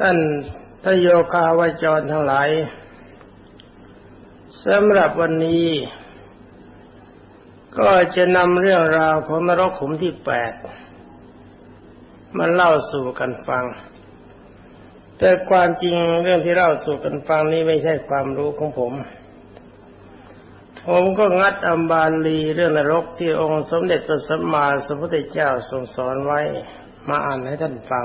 ท่านทโยคาวาจรทั้งหลายสำหรับวันนี้ ก็จะนำเรื่องราวของนรกขุมที่แปดมาเล่าสู่กันฟัง แต่ความจริงเรื่องที่เล่าสู่กันฟังนี้ไม่ใช่ความรู้ของผม ผมก็งัดอัมบาลีเรื่องนรกที่องค์สมเด็จพระสัมมาสัมพุทธเจ้าทรงสอนไว้ มาอ่านให้ท่านฟัง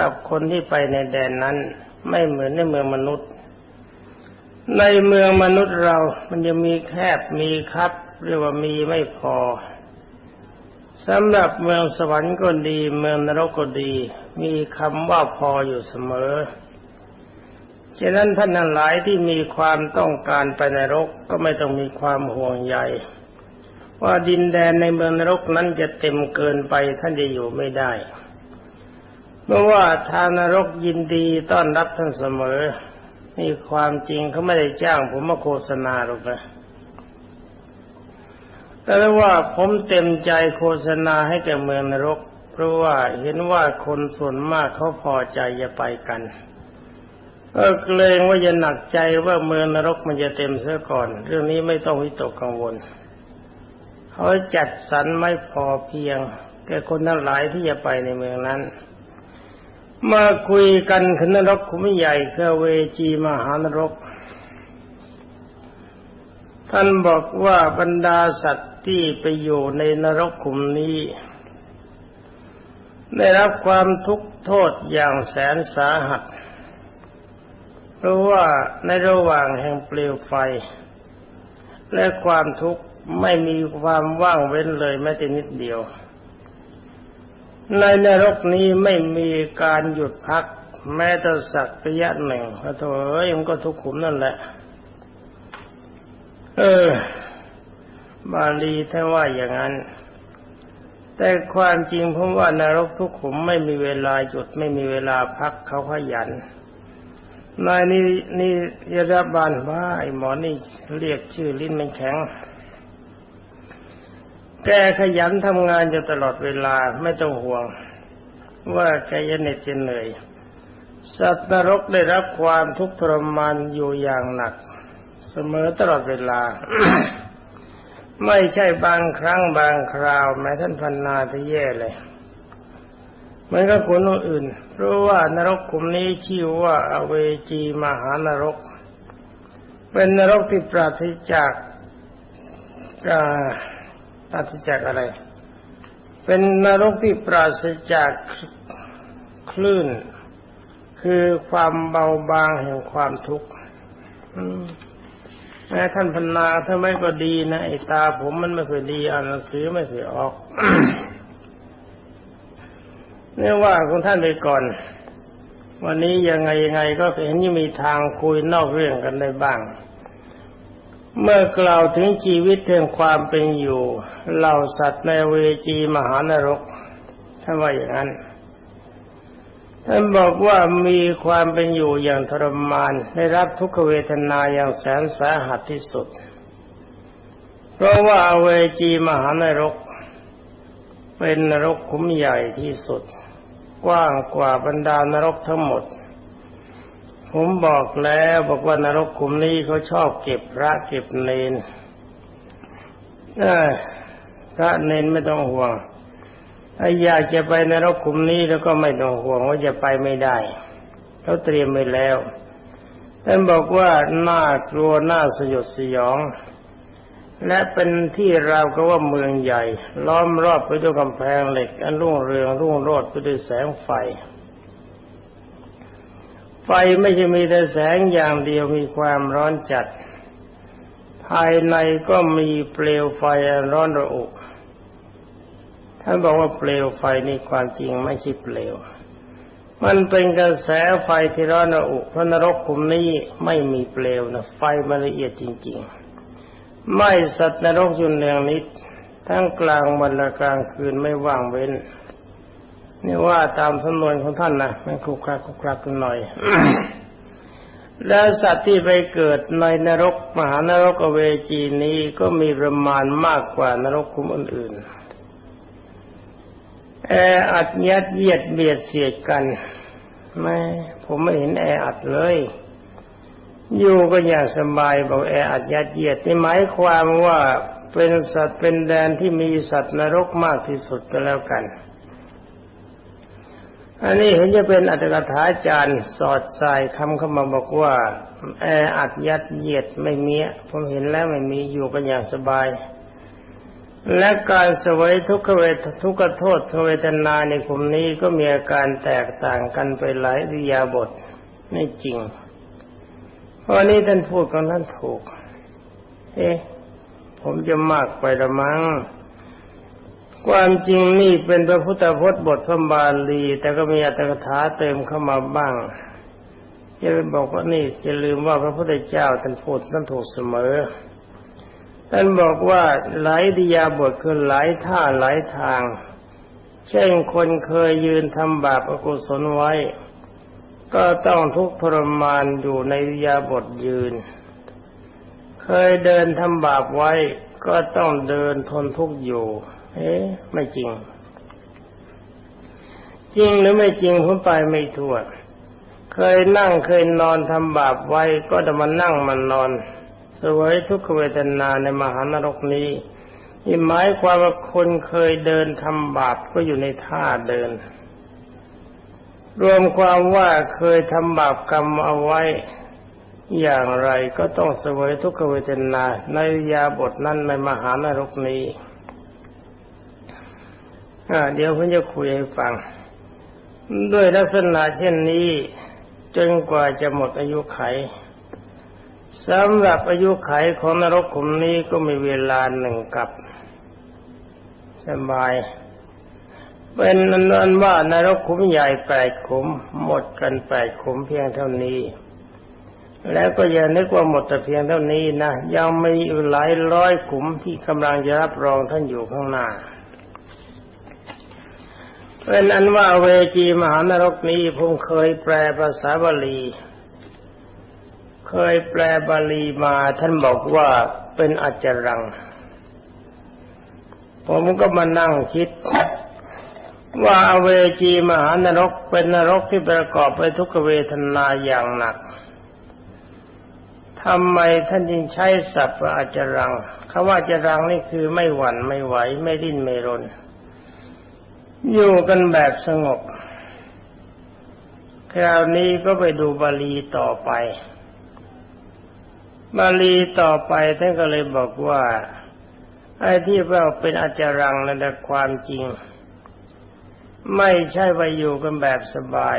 กับคนที่ไปในแดนนั้น ไม่เหมือนในเมืองมนุษย์ ในเมืองมนุษย์เรา มันจะมีแคบมีครับเรียกว่ามีไม่พอสำหรับเมืองสวรรค์ก็ดี เมืองนรกก็ดี มีคำว่าพออยู่เสมอฉะนั้นท่านทั้งหลายที่มีความต้องการไปนรกก็ไม่ต้องมีความห่วงใยว่าดินแดนในเมืองนรกนั้นจะเต็มเกินไปท่านจะอยู่ไม่ได้ เพราะว่าทางนรกยินดีต้อนรับท่านเสมอนี่ความจริงเขาไม่ได้จ้างผมมาโฆษณาหรอกนะแต่ว่าผมเต็มใจโฆษณาให้แก่เมืองนรก เพราะว่าเห็นว่าคนส่วนมากเขาพอใจจะไปกันก็เกรงว่าจะหนักใจว่าเมืองนรกมันจะเต็มเสียก่อน เรื่องนี้ไม่ต้องวิตกกังวล เขาจัดสรรไม่พอเพียง แก่คนทั้งหลายที่จะไปในเมืองนั้น มาคุยกันถึงนรกขุมใหญ่คือเวจีมหานรก ท่านบอกว่าบรรดาสัตว์ที่ไปอยู่ในนรกขุมนี้ ได้รับความทุกข์โทษอย่างแสนสาหัส เพราะว่าในระหว่างแห่งเปลวไฟ และความทุกข์ไม่มีความว่างเว้นเลยแม้แต่นิดเดียว ในนรกนี้ไม่มีการหยุดพัก แม้แต่สักระยะหนึ่งพระโถเอ้ยมันก็ทุกขุมนั่นแหละ เออ บาลีท่านว่าอย่างนั้น แต่ความจริงผมว่านรกทุกขุมไม่มีเวลาหยุดไม่มีเวลาพักเขาขยันนายนี่นี่ยาดาบานว่าไอ้หมอนี่เรียกชื่อลิ้นมันแข็ง แกขยันทำงานอยู่ตลอดเวลาไม่ต้องห่วง ว่าแกจะเหน็ดจะเหนื่อย สัตว์นรกได้รับความทุกข์ทรมานอยู่อย่างหนัก เสมอตลอดเวลา ไม่ใช่บางครั้งบางคราว แม้ท่านพันนาที่แย่เลยมันก็คนอื่น เพราะว่านรกกลุ่มนี้ชื่อว่าอเวจีมหานรก เป็นนรกที่ปราศจาก ปราศจากอะไร เป็นนรกที่ปราศจากคลื่น คือความเบาบางแห่งความทุกข์แม้ท่านพนาถ้าไม่ก็ดีนะไอ้ตาผมมันไม่เคยดีอ่านหนังสือไม่เคยออกเนี่ยว่าของท่านไปก่อน วันนี้ยังไงยังไงก็เห็นยังมีทางคุยนอกเรื่องกันได้บ้าง เมื่อกล่าวถึงชีวิตเรื่องความเป็นอยู่เหล่าสัตว์ในเวจีมหานรกท่านว่าอย่างนั้นท่านบอกว่ามีความเป็นอยู่อย่างทรมานได้รับทุกขเวทนาอย่างแสนสาหัสที่สุด เพราะว่าเวจีมหานรก เป็นนรกคุ้มใหญ่ที่สุด กว้างกว่าบรรดานรกทั้งหมด ผมบอกแล้วบอกว่านรกขุมนี้เขาชอบเก็บพระเก็บเนนพระเนนไม่ต้องห่วงถ้าอยากจะไปนรกขุมนี้แล้วก็ไม่ต้องห่วงว่าจะไปไม่ได้เขาเตรียมไว้แล้วท่านบอกว่าน่ากลัวน่าสยดสยอง และเป็นที่เราก็ว่าเมืองใหญ่ ล้อมรอบไปด้วยกำแพงเหล็ก อันรุ่งเรืองรุ่งโรจน์ไปด้วยแสงไฟ ไฟไม่ใช่มีแต่แสงอย่างเดียวมีความร้อนจัด ภายในก็มีเปลวไฟร้อนระอุท่านบอกว่าเปลวไฟนี่ความจริงไม่ใช่เปลว มันเป็นกระแสไฟที่ร้อนระอุพระนรกขุมนี้ไม่มีเปลวนะไฟมันละเอียดจริง ๆ ไม่สัตว์นรกยู่เนืองนิด ทั้งกลางวันและกลางคืนไม่ว่างเว้น นี่ว่าตามสำนวนของท่านนะไม่คลุกคลักคลุกคลักกันหน่อย แล้วสัตว์ที่ไปเกิดในนรกมหานรกเวจีนี้ก็มีประมาณมากกว่านรกคุมอื่นๆแออัดยัดเยียดเบียดเสียดกันไม่ผมไม่เห็นแออัดเลย อยู่ก็อย่างสบายบอกแออัดยัดเยียดนี่หมายความว่าเป็นสัตว์เป็นแดนที่มีสัตว์นรกมากที่สุดก็แล้วกัน อันนี้เห็นจะเป็นอัตถกถาจารย์สอดใสายคำเข้ามาบอกว่าแออัดยัดเยียดไม่มีผมเห็นแล้วไม่มีอยู่กันอย่างสบาย และการสวยทุกขเวททุกขโทษเวทนาในกลุ่มนี้ก็มีอาการแตกต่างกันไปหลายริยาบทไม่จริงเพราะนี้ท่านพูดของท่านถูก เอ๊ะผมจะมากไปละมั้ง ความจริงนี่เป็นพระพุทธพจน์บทพระบาลี แต่ก็มีอัตถกถาเติมเข้ามาบ้างจะไปบอกว่านี่จะลืมว่าพระพุทธเจ้าท่านพูดท่านถูกเสมอท่านบอกว่าหลายดิยาบทคือหลายท่าหลายทาง เช่นคนเคยยืนทำบาปอกุศลไว้ ก็ต้องทุกข์ทรมานอยู่ในดิยาบทยืน เคยเดินทำบาปไว้ ก็ต้องเดินทนทุกข์อยู่ เอ๊ะไม่จริง จริงหรือไม่จริงผมไปไม่ทั่วเคยนั่งเคยนอนทำบาปไว้ก็จะมานั่งมันนอนสวยทุกขเวทนาในมหานรกนี้นี่หมายความว่าคนเคยเดินทำบาปก็อยู่ในท่าเดิน รวมความว่าเคยทำบาปกรรมเอาไว้ อย่างไรก็ต้องเสวยทุกขเวทนาในยาบทนั้นในมหานรกนี้ เดี๋ยวผมจะคุยให้ฟัง ด้วยลักษณะเช่นนี้จนกว่าจะหมดอายุไขสำหรับอายุไขของนรกขุมนี้ก็มีเวลาหนึ่งกับสบาย เป็นนันว่านรกขุมใหญ่แปดขุม หมดกันแปดขุมเพียงเท่านี้ แล้วก็อย่านึกว่าหมดแต่เพียงเท่านี้นะยังมีอีกหลายร้อยขุมที่กำลังจะรับรองท่านอยู่ข้างหน้า เป็นอันว่าเวจีมหานรกนี้ผมเคยแปลภาษาบาลี เคยแปลบาลีมาท่านบอกว่าเป็นอัจรัง ผมก็มานั่งคิด ว่าเวจีมหานรกเป็นนรกที่ประกอบไปทุกเวทนาอย่างหนักทำไมท่านจึงใช้ศัพท์ว่าอาจรังคำว่าอาจรังนี่คือไม่หวั่นไม่ไหวไม่ดิ้นไม่รน อยู่กันแบบสงบ คราวนี้ก็ไปดูบาลีต่อไป บาลีต่อไปท่านก็เลยบอกว่า ไอ้ที่เราเป็นอาจารังนั่นความจริง ไม่ใช่ว่าอยู่กันแบบสบาย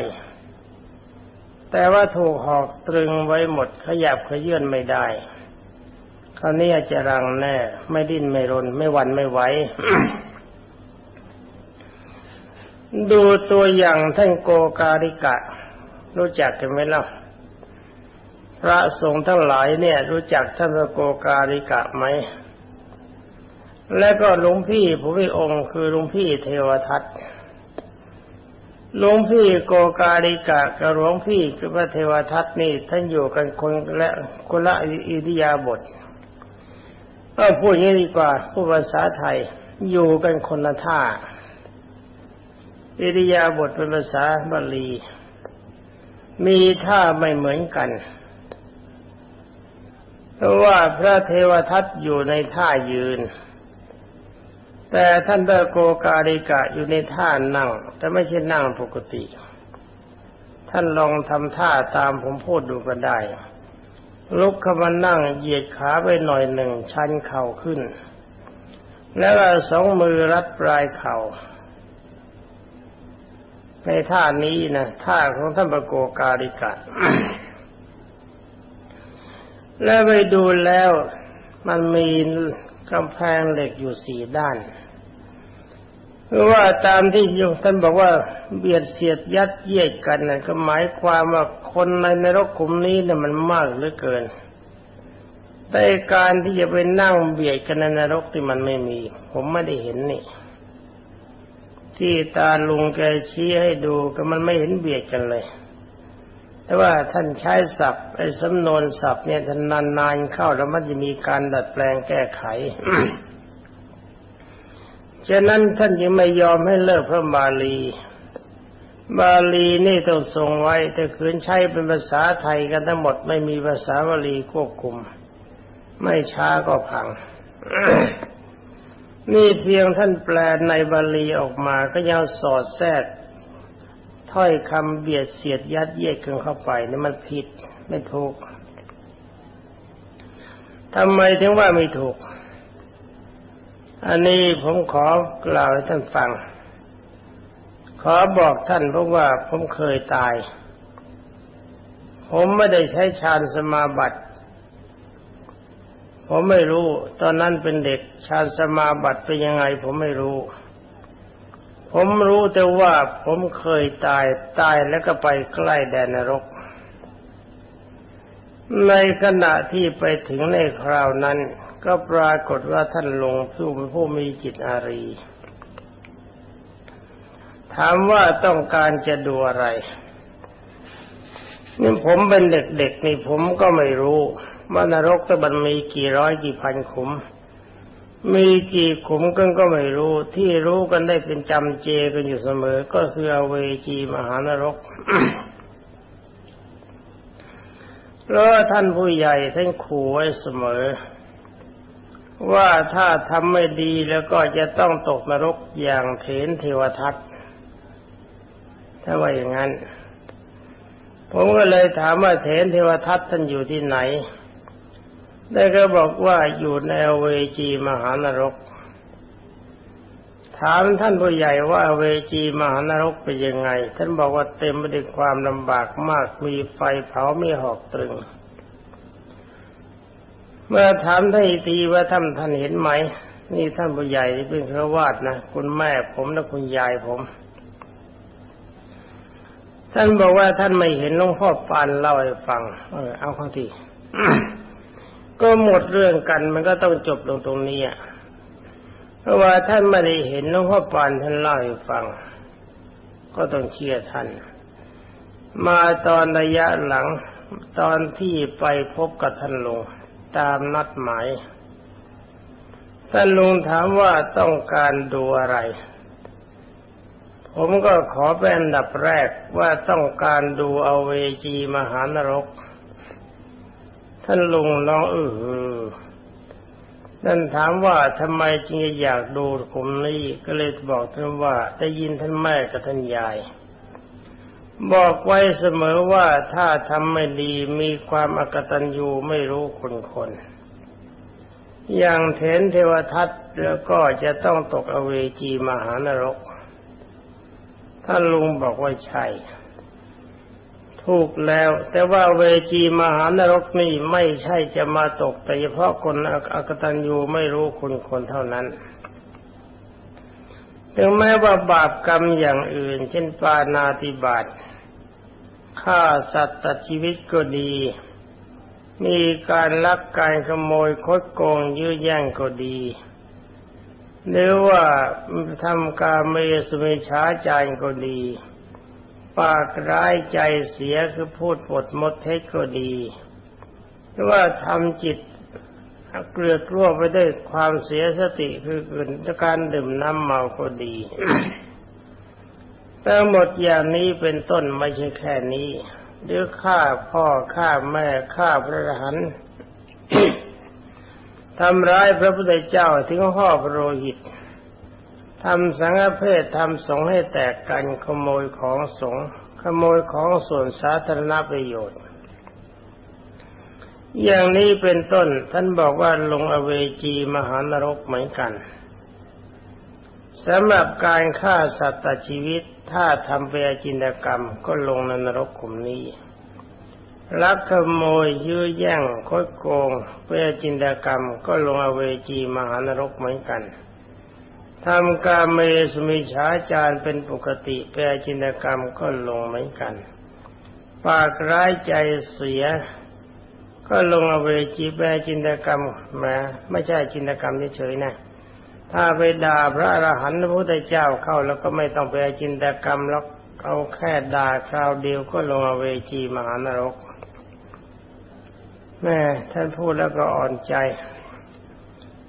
แต่ว่าถูกหอกตรึงไว้หมดขยับขยื่นไม่ได้คราวนี้อาจารังแน่ ไม่ดิ้นไม่รน ไม่หวั่นไม่ไหว ดูตัวอย่างท่านโกการิกะ รู้จักกันไหมล่ะพระสงฆ์ทั้งหลายเนี่ย รู้จักท่านโกการิกะไหม และก็หลวงพี่ผู้พิองค์คือหลวงพี่เทวทัตหลวงพี่โกการิกะกับหลวงพี่คือพระเทวทัตนี่ท่านอยู่กันคนละคนละอิริยาบถก็พูดงี้ดีกว่าพูดภาษาไทยอยู่กันคนละท่า อิริยาบถเป็นภาษาบาลี มีท่าไม่เหมือนกัน เพราะว่าพระเทวทัตอยู่ในท่ายืน แต่ท่านเดโกกาลิกะอยู่ในท่านั่ง แต่ไม่ใช่นั่งปกติ ท่านลองทำท่าตามผมพูดดูก็ได้ ลุกขึ้นมานั่งเหยียดขาไปหน่อยหนึ่งชันเข่าขึ้น แล้วสองมือรัดปลายเขา่า ในท่านี้นะท่าของท่านปโกกาลิกะ แล้วไปดูแล้วมันมีกำแพงเหล็กอยู่สี่ด้านคือว่าตามที่ยท่านบอกว่าเบียดเสียดยัดเยียดกันนะก็หมายความว่าคนในนรกขุมนี้เนี่ยมันมากเหลือเกิน แต่การที่จะไปนั่งเบียดกันในนรกที่มันไม่มี ผมไม่ได้เห็นนี่ ที่ตาลุงแกชี้ให้ดูก็มันไม่เห็นเบียดกันเลย แต่ว่าท่านใช้ศัพท์ไอ้สำนวนศัพท์เนี่ยท่านนานๆเข้าแล้วมันจะมีการดัดแปลงแก้ไขฉะนั้นท่านยังไม่ยอมให้เลิกพระบาลี บาลีนี่ต้องทรงไว้ แต่คืนใช้เป็นภาษาไทยกันทั้งหมดไม่มีภาษาบาลีควบคุม ไม่ช้าก็พัง นี่เพียงท่านแปลในบาลีออกมาก็ยังสอดแทรกถ้อยคำเบียดเสียดยัดเยียดกันเข้าไปนี่มันผิดไม่ถูกทำไมถึงว่าไม่ถูก อันนี้ผมขอกล่าวให้ท่านฟัง ขอบอกท่านเพราะว่าผมเคยตาย ผมไม่ได้ใช้ฌานสมาบัติ ผมไม่รู้ ตอนนั้นเป็นเด็กฌานสมาบัติเป็นยังไง ผมไม่รู้ ผมรู้แต่ว่าผมเคยตายตายแล้วก็ไปใกล้แดนนรก ในขณะที่ไปถึงในคราวนั้น ก็ปรากฏว่าท่านลงผู้เป็นผู้มีจิตอารี ถามว่าต้องการจะดูอะไรนี่ผมเป็นเด็กๆนี่ผมก็ไม่รู้ ว่านรกตะบันมีกี่ร้อยกี่พันขุม มีกี่ขุมกันก็ไม่รู้ ที่รู้กันได้เป็นจำเจกันอยู่เสมอ ก็คืออเวจีมหานรกเพราะท่านผู้ใหญ่ท่านขู่ไว้เสมอ ว่าถ้าทำไม่ดีแล้วก็จะต้องตกนรกอย่างเถนเทวทัตถ้าว่าอย่างนั้น ผมก็เลยถามว่าเถนเทวทัตท่านอยู่ที่ไหน ได้ก็บอกว่าอยู่ในเวจีมหานรก ถามท่านผู้ใหญ่ว่าเวจีมหานรกเป็นยังไง ท่านบอกว่าเต็มไปด้วยความลำบากมากมีไฟเผาไม่หอกตรึง เมื่อถามท่านอีกทีว่าท่านท่านเห็นไหม นี่ท่านผู้ใหญ่ที่เป็นพระวาดนะคุณแม่ผมและคุณยายผม ท่านบอกว่าท่านไม่เห็นหลวงพ่อปานเล่าให้ฟัง เออเอาข้าที ก็หมดเรื่องกันมันก็ต้องจบลงตรงนี้อะเพราะว่าท่านไม่ได้เห็นหลวงพ่อปานท่านเล่าให้ฟัง ก็ต้องเชื่อท่าน มาตอนระยะหลังตอนที่ไปพบกับท่านลุงตามนัดหมาย ท่านลุงถามว่าต้องการดูอะไร ผมก็ขอเป็นอันดับแรกว่าต้องการดูเอาเวจีมหานรก ท่านลุงร้องเออท่านถามว่าทำไมจึงอยากดูผมนี้ก็เลยบอกท่านว่าได้ยินท่านแม่กับท่านยาย บอกไว้เสมอว่าถ้าทำไม่ดีมีความอกตัญญูไม่รู้คนคนอย่างเถนเทวทัตแล้วก็จะต้องตกอเวจีมหานรก ท่านลุงบอกว่าใช่ ถูกแล้ว แต่ว่าเวจีมหานรกนี่ไม่ใช่จะมาตกแต่เฉพาะคนอกตัญญูไม่รู้คนคนเท่านั้นถึงแม้ว่าบาปกรรมอย่างอื่น เช่นปานาติบาตฆ่าสัตว์ตัดชีวิตก็ดี มีการลักการขโมยคดโกงยื้อแย่งก็ดี หรือว่าทำการเมสเมช้าใจก็ดี ปากร้ายใจเสียคือพูดปดมดเท็จก็ดีหรือว่าทำจิตเกลือกลัวไปด้วยความเสียสติคือการดื่มน้ำเมาก็ดีทั้งหมดอย่างนี้เป็นต้นไม่ใช่แค่นี้ หรือฆ่าพ่อฆ่าแม่ฆ่าพระรหันทำร้ายพระพุทธเจ้าถึงห่อพระโลหิต ทำสังฆเพศทำสงฆ์ให้แตกกันขโมยของสงฆ์ขโมยของส่วนสาธารณประโยชน์ อย่างนี้เป็นต้นท่านบอกว่าลงอเวจีมหานรกเหมือนกันสำหรับการฆ่าสัตว์ตัดชีวิต ถ้าทำเปรจินตกรรมก็ลงในนรกขุมนี้ลักขโมยยื้อแย่งคดโกงเปรจินตกรรมก็ลงอเวจีมหานรกเหมือนกัน ทำการเมสมิฉาจารเป็นปกติแปรจินกรรมก็ลงเหมือนกัน ปากร้ายใจเสีย ก็ลงอเวจีแปรจินกรรมแม้ไม่ใช่จินกรรมเฉยๆนะถ้าไปด่าพระอรหันต์พระพุทธเจ้าเข้าแล้วก็ไม่ต้องไปจินตกรรมแล้วเอาแค่ด่าคราวเดียวก็ลงอเวจีมหานรก แม่ท่านพูดแล้วก็อ่อนใจ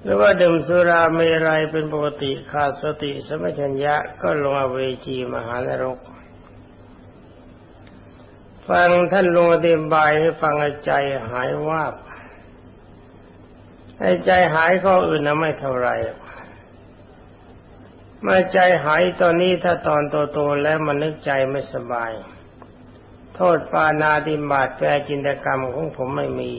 หรือว่าดื่มสุราเมรัยเป็นปกติขาดสติสมัชัญญะก็ลงอเวจีมหานรก ฟังท่านลงอธิบายให้ฟังใจหายวาบให้ใจหายข้ออื่นนะไม่เท่าไรมาใจหายตอนนี้ถ้าตอนโตๆแล้วมันนึกใจไม่สบาย โทษปานาติบาตแปรจินตกรรมของผมไม่มี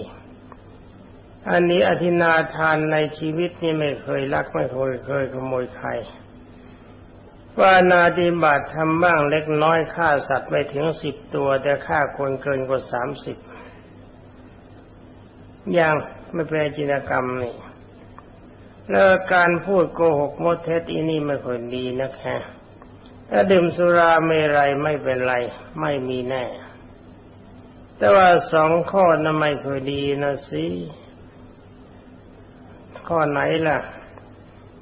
อันนี้อธินาทานในชีวิตนี่ไม่เคยลักไม่เคยเคยขโมยใครว่านาดีบาตทำบ้างเล็กน้อยฆ่าสัตว์ไม่ถึงสิบตัว แต่ฆ่าคนเกินกว่าสามสิบอย่างไม่เป็นจินกรรมนี่แล้วการพูดโกหกมดเท็จอีนี่ไม่ค่อยดีนะแค่ถ้าดื่มสุราเมรัยไม่เป็นไร ไม่มีแน่ แต่ว่าสองข้อนั้นไม่ค่อยดีนะสิ ข้อไหนล่ะ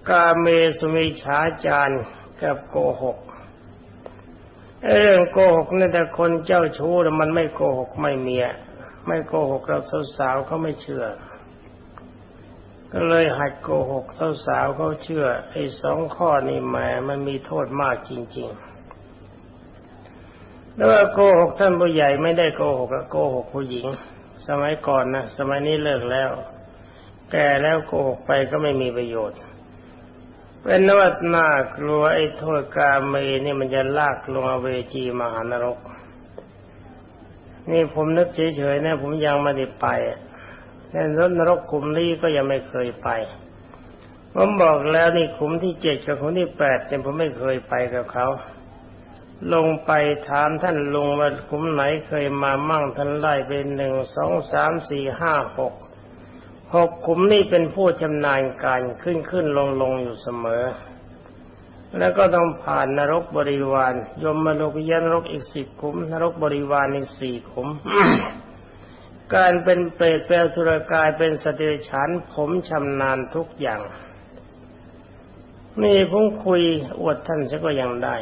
กาเมสุมิฉาจารกับโกหกเรื่องโกหกนี่แต่คนเจ้าชู้มันไม่โกหกไม่เมีย ไม่โกหกเราสาวๆเขาไม่เชื่อ ก็เลยหัดโกหกสาวๆเขาเชื่อ ไอ้สองข้อนี่แหมมันมีโทษมากจริงๆแล้วโกหกท่านผู้ใหญ่ไม่ได้โกหกโกหกผู้หญิง สมัยก่อนนะสมัยนี้เลิกแล้ว แก่แล้วโกหกไปก็ไม่มีประโยชน์ เป็นนวัตนากลัวไอ้โทษกาเมนี่มันจะลากลงเวจีมหานรก นี่ผมนึกเฉยๆนะผมยังไม่ได้ไปแต่รถนรกขุมนี้ก็ยังไม่เคยไป ผมบอกแล้วนี่ขุมที่เจ็ดกับขุมที่แปดแต่ผมไม่เคยไปกับเขา ลงไปถามท่านลุงว่าขุมไหนเคยมามั่งท่านไล่เป็นหนึ่งสองสามสี่ห้าหก หกขุมนี่เป็นผู้ชำนาญการขึ้นขึ้นลงลงอยู่เสมอ แล้วก็ต้องผ่านนรกบริวาร ยมมโลกยนรกอีกสิบขุม นรกบริวารอีกสี่ขุม การเป็นเปรตแปลสุรกายเป็นสติฉานผมชำนาญทุกอย่าง นี่ผมคุยอวดท่านซะก็ยังได้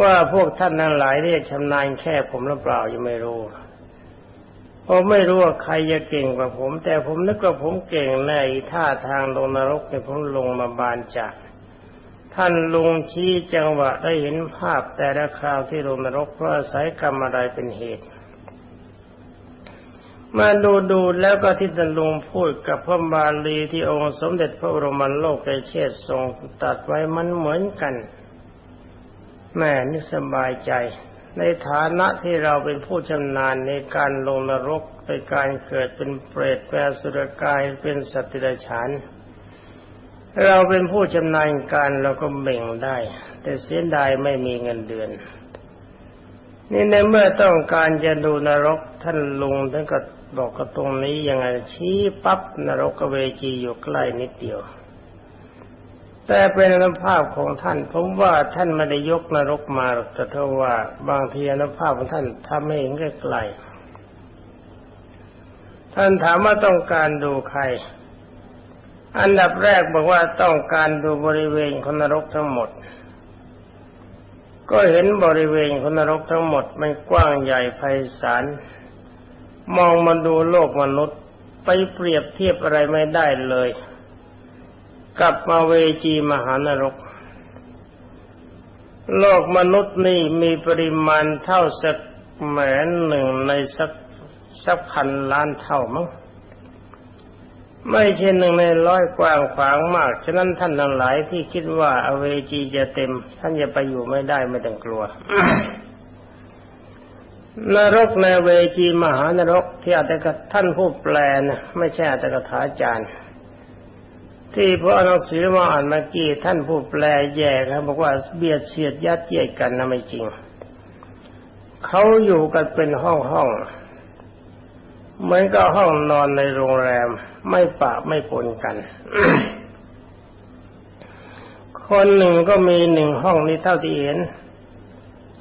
ว่าพวกท่านทั้งหลายเรียกชำนาญแค่ผมหรือเปล่ายังไม่รู้ ผมไม่รู้ว่าใครจะเก่งกว่าผม แต่ผมนึกว่าผมเก่งในท่าทางลงนรกเนี่ยผมลงมาบานจาก ท่านลุงชี้จังหวะได้เห็นภาพแต่ละคราวที่ลงนรกเพราะอาศัยกรรมอะไรเป็นเหตุ มาดูดูแล้วก็ที่ท่านลุงพูดกับพระบาลีที่องค์สมเด็จพระบรมโลกเชษทรงตัดไว้มันเหมือนกันแม่นี่สบายใจ ในฐานะที่เราเป็นผู้ชำนาญในการลงนรกในการเกิดเป็นเปรตแปลสุรกายเป็นสัตว์ดิบฉานเราเป็นผู้ชำนาญการเราก็เบ่งได้ แต่เสียดายไม่มีเงินเดือน นี่ในเมื่อต้องการจะดูนรกท่านลุงท่านก็บอกกับตรงนี้ยังไงชี้ปั๊บนรกเวจีอยู่ใกล้นิดเดียว แต่เป็นอนุภาพของท่าน ผมว่าท่านไม่ได้ยกนรกมาหรอกแต่เท่าว่าบางทีอนุภาพของท่านทำให้เห็นไกลๆท่านถามว่าต้องการดูใคร อันดับแรกบอกว่าต้องการดูบริเวณคนนรกทั้งหมด ก็เห็นบริเวณคนนรกทั้งหมดมันกว้างใหญ่ไพศาลมองมาดูโลกมนุษย์ไปเปรียบเทียบอะไรไม่ได้เลย กับมาเวจีมหานรก โลกมนุษย์นี่มีปริมาณเท่าสักแหมนหนึ่งในสักสักพันล้านเท่ามั้งไม่ใช่หนึ่งในร้อยกว้างขวางมาก ฉะนั้นท่านทั้งหลายที่คิดว่าอเวจีจะเต็ม ท่านจะไปอยู่ไม่ได้ไม่ต้องกลัวนรกในเวจีมหานรกที่อาจจะท่านผู้แปลนะไม่ใช่อาจกถาจารย์ ที่พระหนัสือมาอ่านเมื่อกี้ท่านผู้แปลแย่ครับบอกว่าเบียดเสียดยัดเยียดกันนะไม่จริง เขาอยู่กันเป็นห้องห้องเหมือนกับห้องนอนในโรงแรม ไม่ปะไม่ปนกัน คนหนึ่งก็มีหนึ่งห้องนี้เท่าที่เห็น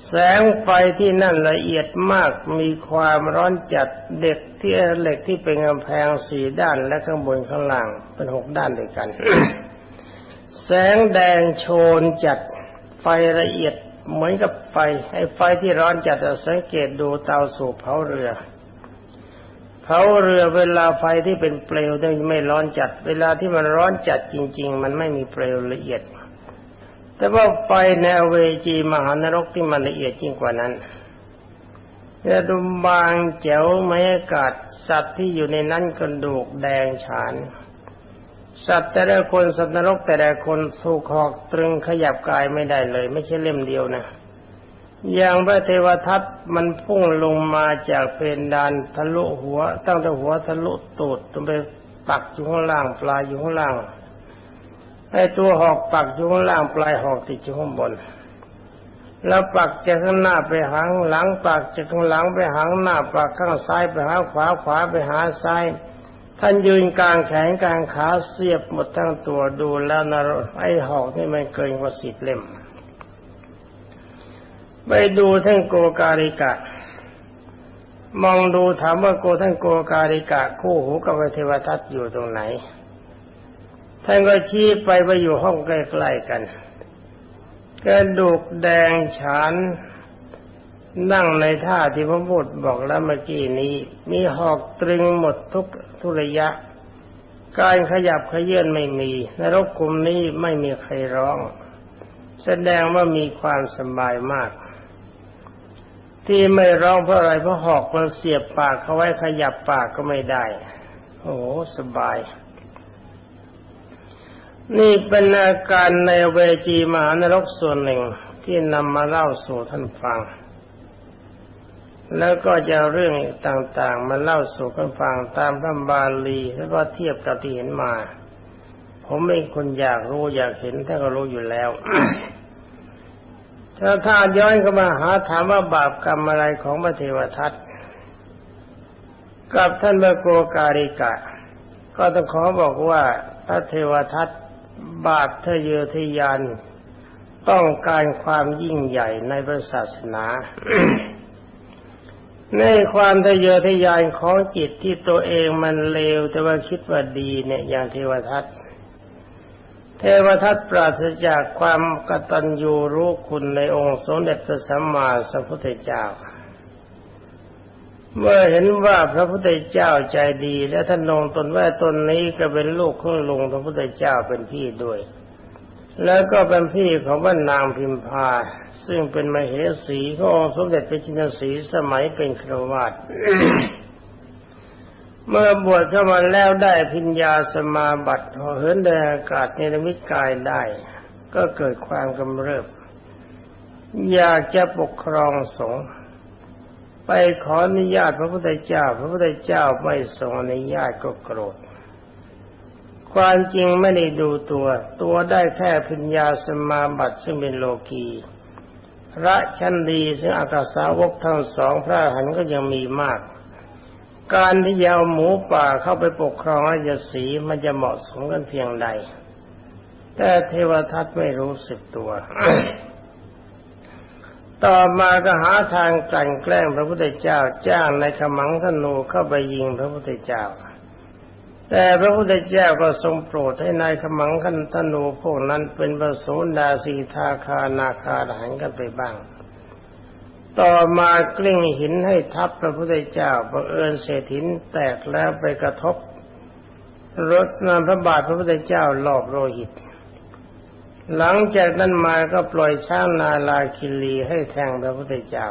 แสงไฟที่นั่นละเอียดมากมีความร้อนจัดเด็กที่เหล็กที่เป็นกำแพงสี่ด้านและข้างบนข้างล่างเป็นหกด้านด้วยกัน แสงแดงโชนจัดไฟละเอียดเหมือนกับไฟไอ้ไฟที่ร้อนจัดสังเกตดูเตาสูบเผาเรือเผาเรือเวลาไฟที่เป็นเปลวได้ไม่ร้อนจัด เวลาที่มันร้อนจัดจริง ๆ มันไม่มีเปลวละเอียด แต่ว่าไฟในเวจีมหานรกที่มันละเอียดยิ่งกว่านั้นจะดูบางแจ๋วไม่อากาศสัตว์ที่อยู่ในนั้นกระดูกแดงฉาน สัตว์แต่ละคนสัตว์นรกแต่ละคนสู้คอกตรึงขยับกายไม่ได้เลย ไม่ใช่เล่มเดียวนะอย่างพระเทวทัตมันพุ่งลงมาจากเพดานทะลุหัว ตั้งแต่หัวทะลุตูดจนไปปักอยู่ข้างล่างปลายอยู่ข้างล่าง ไอ้ตัวหอกปักอยู่ข้างล่างปลายหอกติดอยู่ข้างบน แล้วปักจากข้างหน้าไปหางหลังปักจากข้างหลังไปหางหน้าปักข้างซ้ายไปหาขวาขวาไปหาซ้ายท่านยืนกลางแขนกลางขาเสียบหมดทั้งตัวดูแล้วนะไอ้หอกนี่มันเกินกว่าสิบเล่มไปดูท่านโกการิกะ มองดูถามว่าโกท่านโกการิกะ คู่หูกับเทวทัตอยู่ตรงไหน ท่านก็ชี้ไปไปอยู่ห้องใกล้ๆกันกระดูกแดงฉานนั่งในท่าที่พระพุทธบอกแล้วเมื่อกี้นี้ มีหอกตรึงหมดทุกทุระยะ การขยับขยื่นไม่มีนรกคุมนี้ไม่มีใครร้อง แสดงว่ามีความสบายมาก ที่ไม่ร้องเพราะอะไรเพราะหอกมันเสียบปากเขาไว้ขยับปากก็ไม่ได้ โอ้สบาย นี่เป็นอาการในเวจีมหานรกส่วนหนึ่งที่นำมาเล่าสู่ท่านฟัง แล้วก็จะเรื่องต่างๆมาเล่าสู่กันฟังตามพระบาลีแล้วก็เทียบกับที่เห็นมา ผมเป็นคนอยากรู้อยากเห็นท่านก็รู้อยู่แล้ว ถ้าถ้าย้อนเข้ามาหาถามว่าบาปกรรมอะไรของพระเทวทัตกับท่านพระโกการิกะ ก็ต้องขอบอกว่าพระเทวทัต บาปทะเยอทะยานต้องการความยิ่งใหญ่ในพระศาสนา ในความทะเยอทะยานของจิตที่ตัวเองมันเลว แต่ว่าคิดว่าดีเนี่ยอย่างเทวทัตเทวทัตปราศจากความกตัญญูรู้คุณในองค์สมเด็จพระสัมมาสัมพุทธเจ้า เมื่อเห็นว่าพระพุทธเจ้าใจดี และท่านนงตนว่าตนนี้ก็เป็นลูกของลุงพระพุทธเจ้าเป็นพี่ด้วย แล้วก็เป็นพี่ของว่านางพิมพา ซึ่งเป็นมเหสีขององค์สมเด็จพระจินสีสมัยเป็นครวาสเมื่อบวชเข้ามาแล้วได้พิญญาสมาบัติเหินเดินอากาศในนมิตกายได้ ก็เกิดความกำเริบ อยากจะปกครองสงฆ์ ไปขออนุญาตพระพุทธเจ้า พระพุทธเจ้าไม่ทรงอนุญาตก็โกรธ ความจริงไม่ได้ดูตัว ตัวได้แค่พิญญาสมาบัติซึ่งเป็นโลกีพระชั้นดีซึ่งอากาสาวกทั้งสองพระหันก็ยังมีมาก การที่จะเอาหมูป่าเข้าไปปกครองราชสีมันจะเหมาะสมกันเพียงใด แต่เทวทัตไม่รู้สึกตัว ต่อมาก็หาทางกลั่นแกล้งพระพุทธเจ้าจ้างในขมังธนูเข้าไปยิงพระพุทธเจ้า แต่พระพุทธเจ้าก็ทรงโปรดให้นายขมังคันธนูพวกนั้นเป็นประโสดาสีทาคานาคาหันกันไปบ้าง ต่อมากลิ้งหินให้ทับพระพุทธเจ้าบังเอิญเศษหินแตกแล้วไปกระทบรถนำพระบาทพระพุทธเจ้าหลอบโลหิต หลังจากนั้นมาก็ปล่อยช้างนาลาคิลีให้แทงพระพุทธเจ้า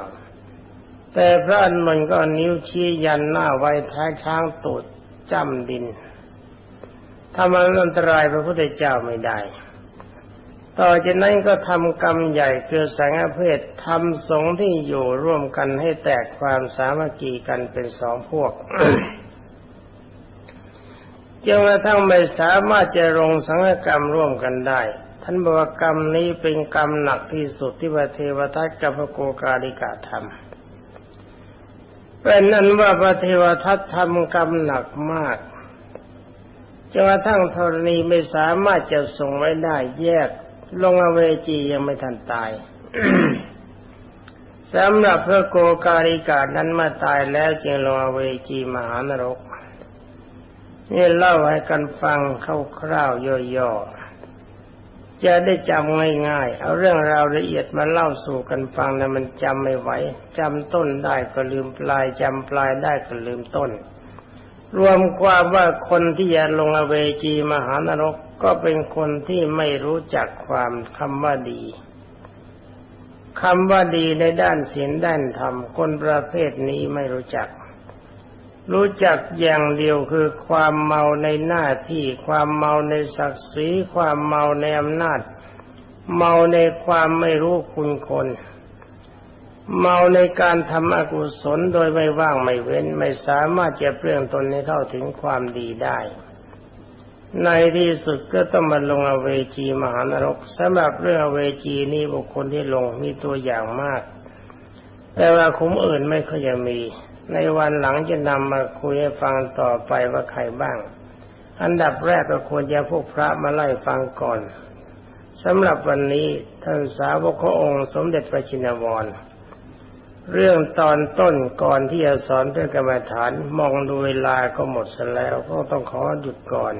แต่พระอนุนก็นิ้วชี้ยันหน้าไว้ท้ายช้างตูดจ้ำดินทำอันตรายพระพุทธเจ้าไม่ได้ ต่อจากนั้นก็ทำกรรมใหญ่คือสังฆเพศทำสงฆ์ที่อยู่ร่วมกันให้แตกความสามัคคีกันเป็นสองพวกจนกระทั่งไม่สามารถจะลงสังฆกรรมร่วมกันได้ ท่านบอกกรรมนี้เป็นกรรมหนักที่สุดที่พระเทวทัตกับพระโกกาลิกาทำเป็นนั้นว่าพระเทวทัตทำกรรมหนักมากจนกระทั่งธรณีไม่สามารถจะส่งไว้ได้แยก ลงอเวจียังไม่ทันตายสำหรับพระโกกาลิกานั้นมาตายแล้วจึงลงอเวจีมหานรกนี่เล่าให้กันฟังคร่าวๆย่อๆ จะได้จำง่ายๆ เอาเรื่องราวละเอียดมาเล่าสู่กันฟังนะมันจำไม่ไหวจำต้นได้ก็ลืมปลายจำปลายได้ก็ลืมต้น รวมความว่าคนที่จะลงอเวจีมหานรกก็เป็นคนที่ไม่รู้จักความคำว่าดีคำว่าดีในด้านศีลด้านธรรมคนประเภทนี้ไม่รู้จัก รู้จักอย่างเดียวคือความเมาในหน้าที่ ความเมาในศักดิ์ศรีความเมาในอำนาจ เมาในความไม่รู้คุณคน เมาในการทำอกุศลโดยไม่ว่างไม่เว้น ไม่สามารถจะเปลี่ยนตนให้เข้าถึงความดีได้ ในที่สุดก็ต้องมาลงอเวจีมหานรกสำหรับเรื่องอเวจีนี้บุคคลที่ลงมีตัวอย่างมาก แต่ว่าคุ้มอื่นไม่ค่อยจะมี ในวันหลังจะนำมาคุยให้ฟังต่อไปว่าใครบ้าง อันดับแรกก็ควรจะพวกพระมาไล่ฟังก่อนสำหรับวันนี้ท่านสาวกขององค์สมเด็จพระชินวร เรื่องตอนต้นก่อนที่จะสอนเรื่องกรรมฐานมองดูเวลาก็หมดซะแล้วก็ต้องขอหยุดก่อน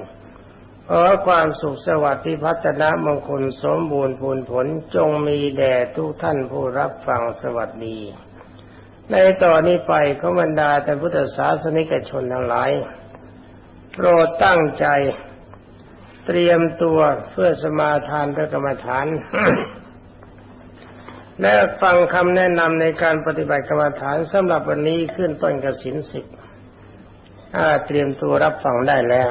ขอความสุขสวัสดิ์ที่พัฒนามงคลสมบูรณ์ผลผลจงมีแด่ทุกท่านผู้รับฟังสวัสดี ในต่อนนี้ไปขบรรดาแต่พุทธศาสนิกชนทั้งหลาย โปรดตั้งใจ เตรียมตัวเพื่อสมาทานพระกรรมฐาน และฟังคำแนะนำในการปฏิบัติกรรมฐานสำหรับวันนี้ขึ้นต้นกสินสิบเตรียมตัวรับฟังได้แล้ว